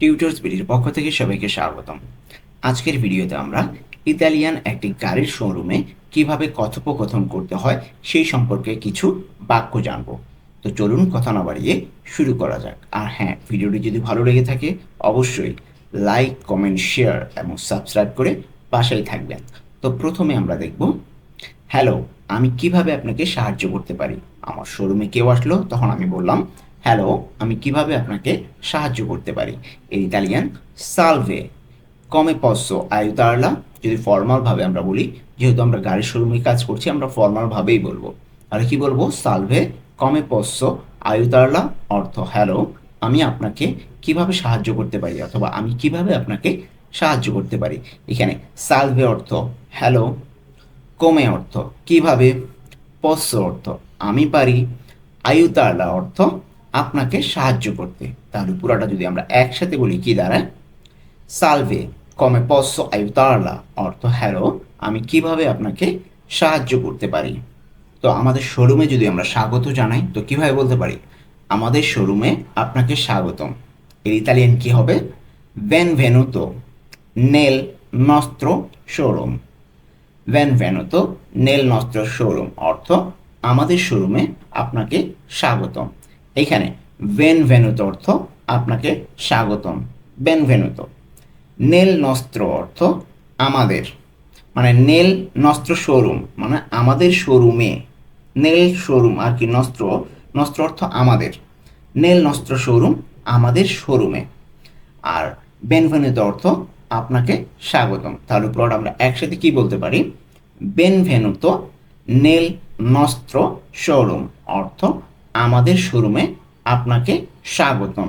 Tutors বিডির পক্ষ থেকে সবাইকে স্বাগতম। আজকের ভিডিওতে আমরা ইতালিয়ান একটি গাড়ির শোরুমে কীভাবে কথোপকথন করতে হয় সেই সম্পর্কে কিছু বাক্য জানব। তো চলুন কথা না বাড়িয়ে শুরু করা যাক। আর হ্যাঁ ভিডিওটি যদি ভালো লেগে থাকে, অবশ্যই লাইক কমেন্ট শেয়ার এবং সাবস্ক্রাইব করে পাশেই থাকবেন। তো প্রথমে আমরা দেখব হ্যালো আমি কীভাবে আপনাকে সাহায্য করতে পারি? আমার শোরুমে কেউ আসলো, তখন আমি বললাম হ্যালো, আমি কীভাবে আপনাকে সাহায্য করতে পারি? এর ইতালিয়ান সালভে কমে পসো আয়ুতারলা যদি ফর্মালভাবে আমরা বলি, যেহেতু আমরা গাড়ির শোরুমে কাজ করছি, আমরা ফর্মালভাবেই বলব। আর কি বলব? সালভে কমে পসো আয়ুতারলা অর্থ, হ্যালো, আমি আপনাকে কীভাবে সাহায্য করতে পারি? অথবা, আমি কীভাবে আপনাকে সাহায্য করতে পারি? এখানে সালভে অর্থ, হ্যালো কমে অর্থ, কীভাবে? পশ্চ অর্থ, আমি পারি। আয়ুতারলা অর্থ আপনাকে সাহায্য করতে। তাহলে পুরাটা যদি আমরা একসাথে বলি, কি দাঁড়ায়? সালভে কমে পশ্চ আয়ুতারলা অর্থ হ্যালো, আমি কীভাবে আপনাকে সাহায্য করতে পারি? তো আমাদের শোরুমে যদি আমরা স্বাগত জানাই, তো কীভাবে বলতে পারি? আমাদের শোরুমে আপনাকে স্বাগতম। এর ইতালিয়ান কি হবে? বেনভেনুতো নেল নস্ত্র শোরুম ভ্যানভ্যানুতো নেল নস্ত্র শোরুম অর্থ আমাদের শোরুমে আপনাকে স্বাগতম। এখানে ভেন ভেনুতো অর্থ আপনাকে স্বাগতম। বেনভেনুতো নেল নস্ত্র অর্থ আমাদের। মানে নেল নস্ত্র শোরুম মানে আমাদের শোরুমে। নেল শোরুম আর কি নস্ত্র? নস্ত্র অর্থ আমাদের। নেল নস্ত্র শোরুম আমাদের শোরুমে। আর বেনভেনুতো অর্থ আপনাকে স্বাগতম। তার উপর আমরা একসাথে কি বলতে পারি? বেনভেনুতো নেল নস্ত্র শোরুম অর্থ আমাদের শোরুমে আপনাকে স্বাগতম।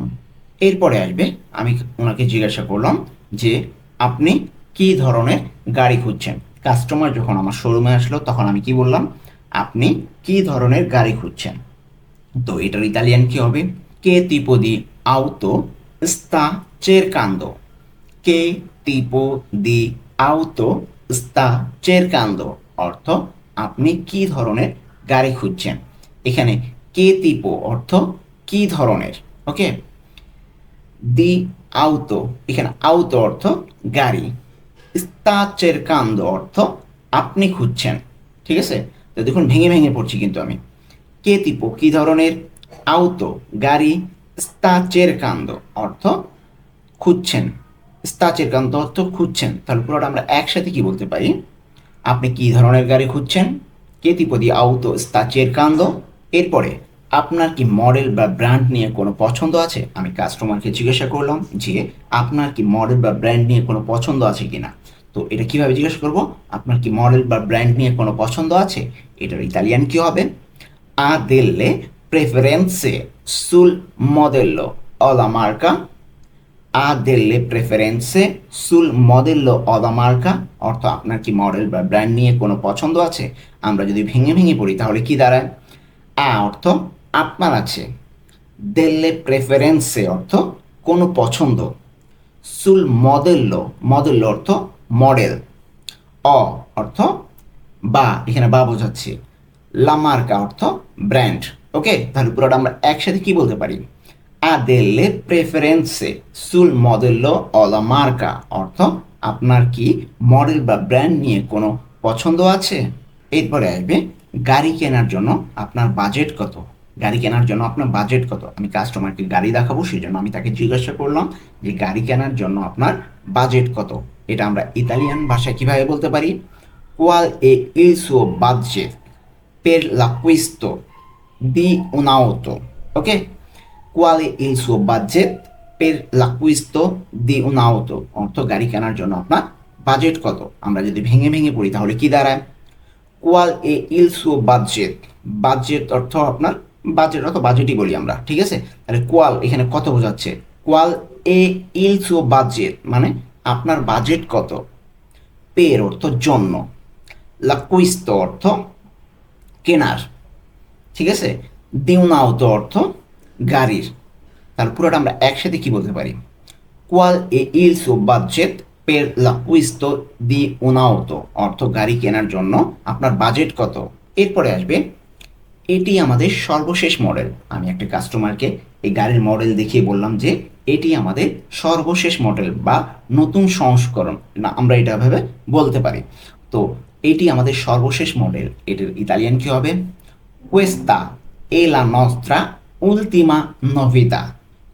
এরপরে আসবে, আমি ওনাকে জিজ্ঞাসা করলাম যে আপনি কি ধরনের গাড়ি খুঁজছেন? কাস্টমার যখন আমার শোরুমে আসলো, তখন আমি কি বললাম, আপনি কি ধরনের গাড়ি খুঁজছেন? তো এটার ইতালিয়ান কি হবে? কে di auto sta cercando কে tipo di auto sta cercando অর্থ, আপনি কি ধরনের গাড়ি খুঁজছেন? এখানে কে tipo অর্থ কি ধরনের? ওকে? দি আউতো। এখানে আউতো অর্থ গাড়ি। sta কান্দ অর্থ আপনি খুঁজছেন। ঠিক আছে? তো দেখুন, ভেঙে ভেঙে পড়ছি কিন্তু আমি। কে tipo কি ধরনের? আউতো। গাড়ি, স্তাচের কান্দ অর্থ খুঁজছেন। স্তাচের কান্দ অর্থ খুঁজছেন। তাহলে পুরোটা আমরা একসাথে কি বলতে পারি? আপনি কি ধরনের গাড়ি খুঁজছেন? কে di auto sta cercando এরপরে আপনার কি মডেল বা ব্র্যান্ড নিয়ে কোনো পছন্দ আছে? আমি কাস্টমারকে জিজ্ঞাসা করলাম যে, আপনার কি মডেল বা ব্র্যান্ড নিয়ে কোনো পছন্দ আছে কি না তো এটা কীভাবে জিজ্ঞাসা করব? আপনার কি মডেল বা ব্র্যান্ড নিয়ে কোনো পছন্দ আছে? এটার ইতালিয়ান কি হবে? preferenze sul modello o la marca. ha delle preferenze sul modello o la marca. অর্থ, আপনার কি মডেল বা ব্র্যান্ড নিয়ে কোনো পছন্দ আছে? আমরা যদি ভেঙে ভেঙে পড়ি, তাহলে কি দাঁড়ায়? আ অর্থ আপনার আছে। দেল্লে প্রেফারেন্সে অর্থ কোনো পছন্দ। সুল মডেল্লো মডেল্লো অর্থ মডেল অ অর্থ বা, এখানে বা বোঝাচ্ছে। লামার্কা অর্থ ব্র্যান্ড ওকে তাহলে পুরোটা আমরা একসাথে কি বলতে পারি? আ দেল্লে প্রেফারেন্সে সুল মডেল্লো অলা মার্কা অর্থ আপনার কি মডেল বা ব্র্যান্ড নিয়ে কোনো পছন্দ আছে? এরপরে আসবে গাড়ি কেনার জন্য আপনার বাজেট কত? গাড়ি কেনার জন্য আপনার বাজেট কত? আমি কাস্টমারকে গাড়ি দেখাবো সেই জন্য আমি তাকে জিজ্ঞাসা করলাম যে গাড়ি কেনার জন্য আপনার বাজেট কত? এটা আমরা ইতালিয়ান ভাষায় কীভাবে বলতে পারি? কোয়াল এ budget per l'acquisto di un'auto ok qual è il suo budget per l'acquisto di un'auto অর্থ গাড়ি কেনার জন্য আপনার বাজেট কত? আমরা যদি ভেঙে ভেঙে পড়ি তাহলে কি দাঁড়ায়? কোয়াল এ ইল সুও বাজেট বাজেট অর্থ আপনার বাজেট অর্থ বাজেটই বলি আমরা, ঠিক আছে? তাহলে কোয়াল এখানে কত বোঝাচ্ছে? কোয়াল এ ইল সুও বাজেট মানে আপনার বাজেট কত? পের অর্থ জন্য। লাকুইস্ত অর্থ কেনার, ঠিক আছে? দিউনাউতো অর্থ গাড়ির। তাহলে পুরোটা আমরা একসাথে কি বলতে পারি? কোয়াল এ ইল সুও বাজেট, পের লাকুইস্ত দি un'auto অর্থ গাড়ি কেনার জন্য আপনার বাজেট কত? এরপরে আসবে এটি আমাদের সর্বশেষ মডেল আমি একটা কাস্টমারকে এই গাড়ির মডেল দেখিয়ে বললাম যে এটি আমাদের সর্বশেষ মডেল বা নতুন সংস্করণ। না, আমরা এটা ভাবে বলতে পারি। তো এটি আমাদের সর্বশেষ মডেল এটির ইতালিয়ান কি হবে? La nostra ultima novità।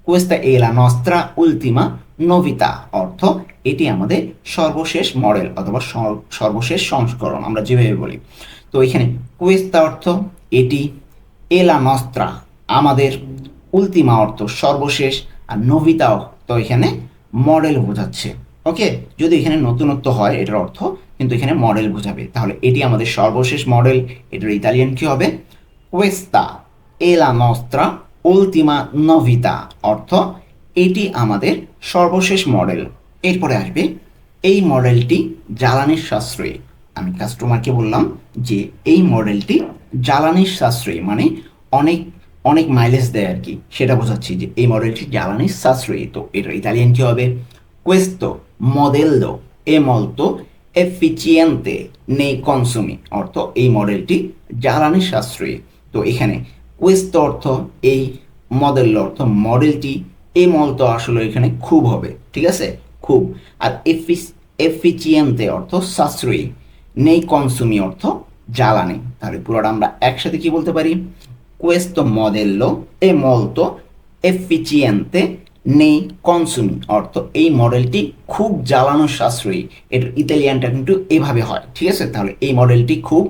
Questa è la nostra ultima novità। অর্থ, এটি আমাদের সর্বশেষ মডেল অথবা সর- সর্বশেষ সংস্করণ। আমরা যেভাবে বলি। তো এখানে questa অর্থ এটি এলা nostra আমাদের উল্টিমা অর্থ সর্বশেষ, আর নবিতা অর্থ এখানে মডেল বোঝাচ্ছে। ওকে যদি এখানে নতুনত্ব হয়, এটার অর্থ কিন্তু এখানে মডেল বোঝাবে। তাহলে এটি আমাদের সর্বশেষ মডেল, এটার ইতালিয়ান কি হবে? Questa এলা nostra ultima novità, অর্থ এটি আমাদের সর্বশেষ মডেল। এরপরে আসবে এই মডেলটি জ্বালানির সাশ্রয়ী। আমি কাস্টমারকে বললাম যে এই মডেলটি জ্বালানির সাশ্রয়ী মানে অনেক অনেক মাইলেজ দেয় আর কি। সেটা বোঝাচ্ছি যে এই মডেলটি জ্বালানির সাশ্রয়ী। তো এটা ইতালিয়ান কি হবে? Questo modello è molto efficiente nei কনসুমি অর্থ এই মডেলটি জ্বালানি সাশ্রয়ী। তো এখানে questo অর্থ, এই মডেল অর্থ মডেলটি এই মলতো আসলে এখানে খুব হবে, ঠিক আছে? খুব। আর এফিস এফিচিয়েন্তে অর্থ সাশ্রয়ী, নেই কনসুমি অর্থ জ্বালানি। তাহলে পুরোটা আমরা একসাথে কি বলতে পারি? Questo modello è molto efficiente নেই কনসুমি অর্থ এই মডেলটি খুব জ্বালানো সাশ্রয়ী। এটার ইতালিয়ানটা কিন্তু এভাবে হয়, ঠিক আছে? তাহলে এই মডেলটি খুব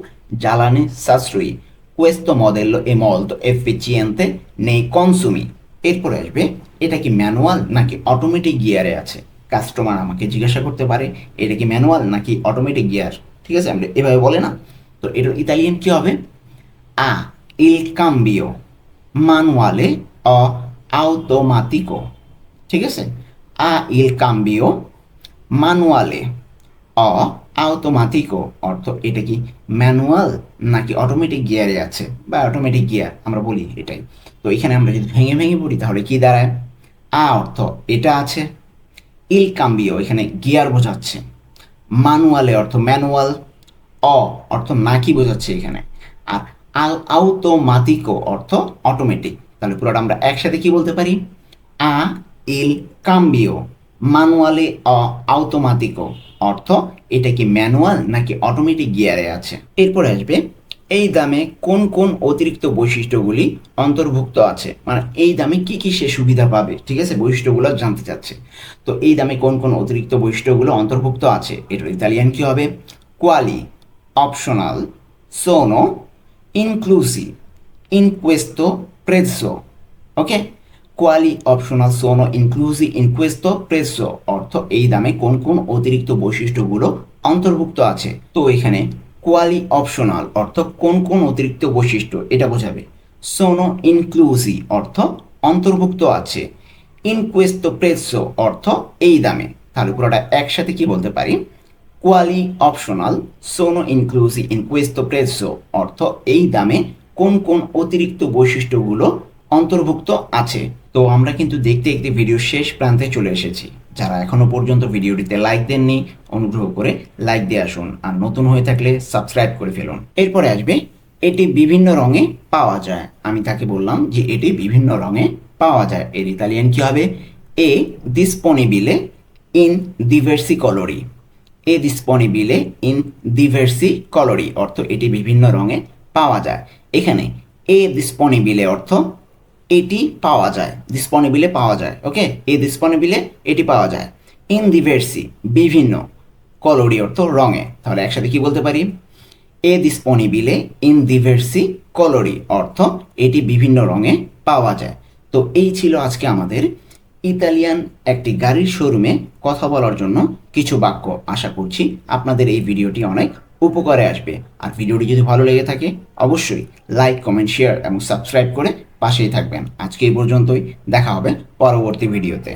জ্বালানি সাশ্রয়ী। Questo modello è molto efficiente নেই consumi এরপরে আসবে, এটা কি ম্যানুয়াল নাকি অটোমেটিক গিয়ারে আছে? কাস্টমার আমাকে জিজ্ঞাসা করতে পারে, এটা কি ম্যানুয়াল নাকি অটোমেটিক গিয়ার ঠিক আছে? আমরা এভাবে বলে না। তো এটার ইতালিয়ান কি হবে? আ, il cambio manuale o automatico ঠিক আছে? আ, il cambio manuale o automatico অর্থ এটা কি ম্যানুয়াল নাকি অটোমেটিক গিয়ারে আছে? বা অটোমেটিক গিয়ার আমরা বলি এটাই। তো এখানে আমরা যদি ভেঙে ভেঙে পড়ি, তাহলে কি দাঁড়ায়? আ, অর্থ এটা আছে। ইল কাম্বিও এখানে গিয়ার বোঝাচ্ছে। মানুয়ালে অর্থ ম্যানুয়াল অ, অর্থ নাকি বোঝাচ্ছে এখানে। আর আল আউটোমাতিকো অর্থ অটোমেটিক তাহলে পুরোটা আমরা একসাথে কি বলতে পারি? আ ইল কাম্বিও। মানুয়ালে অ আউটোমাতিকো অর্থ এটা কি ম্যানুয়াল নাকি অটোমেটিক গিয়ারে আছে? এরপরে আসবে, এই দামে কোন কোন অতিরিক্ত বৈশিষ্ট্যগুলি অন্তর্ভুক্ত আছে? মানে এই দামে কি কি সে সুবিধা পাবে? ঠিক আছে, বৈশিষ্ট্যগুলো জানতে চাচ্ছে। তো এই দামে কোন কোন অতিরিক্ত বৈশিষ্ট্যগুলো অন্তর্ভুক্ত আছে? এটার ইতালিয়ান কি হবে? কোয়ালি। অপশনাল সোনো ইনক্লুসিভ ইন questo prezzo ওকে কোয়ালি অপশনাল সোনো ইনক্লুসিভ ইন questo prezzo অর্থ এই দামে কোন কোন অতিরিক্ত বৈশিষ্ট্যগুলো অন্তর্ভুক্ত আছে? তো এখানে কোয়ালি অপশনাল অর্থ কোন কোন অতিরিক্ত বৈশিষ্ট্য, এটা বোঝাবে। সোনো ইনক্লুসি অর্থ অন্তর্ভুক্ত আছে। ইন questo prezzo অর্থ এই দামে তাহলে পুরোটা একসাথে কি বলতে পারি? কোয়ালি অপশনাল সোনো ইনক্লুসি ইন questo prezzo. অর্থ এই দামে কোন কোন অতিরিক্ত বৈশিষ্ট্যগুলো অন্তর্ভুক্ত আছে? তো আমরা কিন্তু দেখতে দেখতে ভিডিও শেষ প্রান্তে চলে এসেছি। যারা এখনও পর্যন্ত ভিডিওটিতে লাইক দেননি, অনুগ্রহ করে লাইক দিয়ে আসুন। আর নতুন হয়ে থাকলে সাবস্ক্রাইব করে ফেলুন। এরপরে আসবে, এটি বিভিন্ন রঙে পাওয়া যায়। আমি তাকে বললাম যে এটি বিভিন্ন রঙে পাওয়া যায়। এর ইতালিয়ান কি হবে? এ disponibile ইন diversi colori এ disponibile ইন diversi colori, অর্থ এটি বিভিন্ন রঙে পাওয়া যায়। এখানে এ disponibile অর্থ এটি পাওয়া যায় ডিসপনিবিলে পাওয়া যায়, ওকে? এ ডিসপনিবিলে এটি পাওয়া যায়। ইন diversi, বিভিন্ন কলোরি অর্থ রঙে। তাহলে একসাথে কি বলতে পারি? এ disponibile ইন diversi colori, অর্থ এটি বিভিন্ন রঙে পাওয়া যায়। তো এই ছিল আজকে আমাদের ইতালিয়ান একটি গাড়ির শোরুমে কথা বলার জন্য কিছু বাক্য আশা করছি আপনাদের এই ভিডিওটি অনেক উপকারে আসবে। আর ভিডিওটি যদি ভালো লেগে থাকে, অবশ্যই লাইক, কমেন্ট, শেয়ার এবং সাবস্ক্রাইব করে পাশেই থাকবেন। আজকে এই পর্যন্তই। দেখা হবে পরবর্তী ভিডিওতে।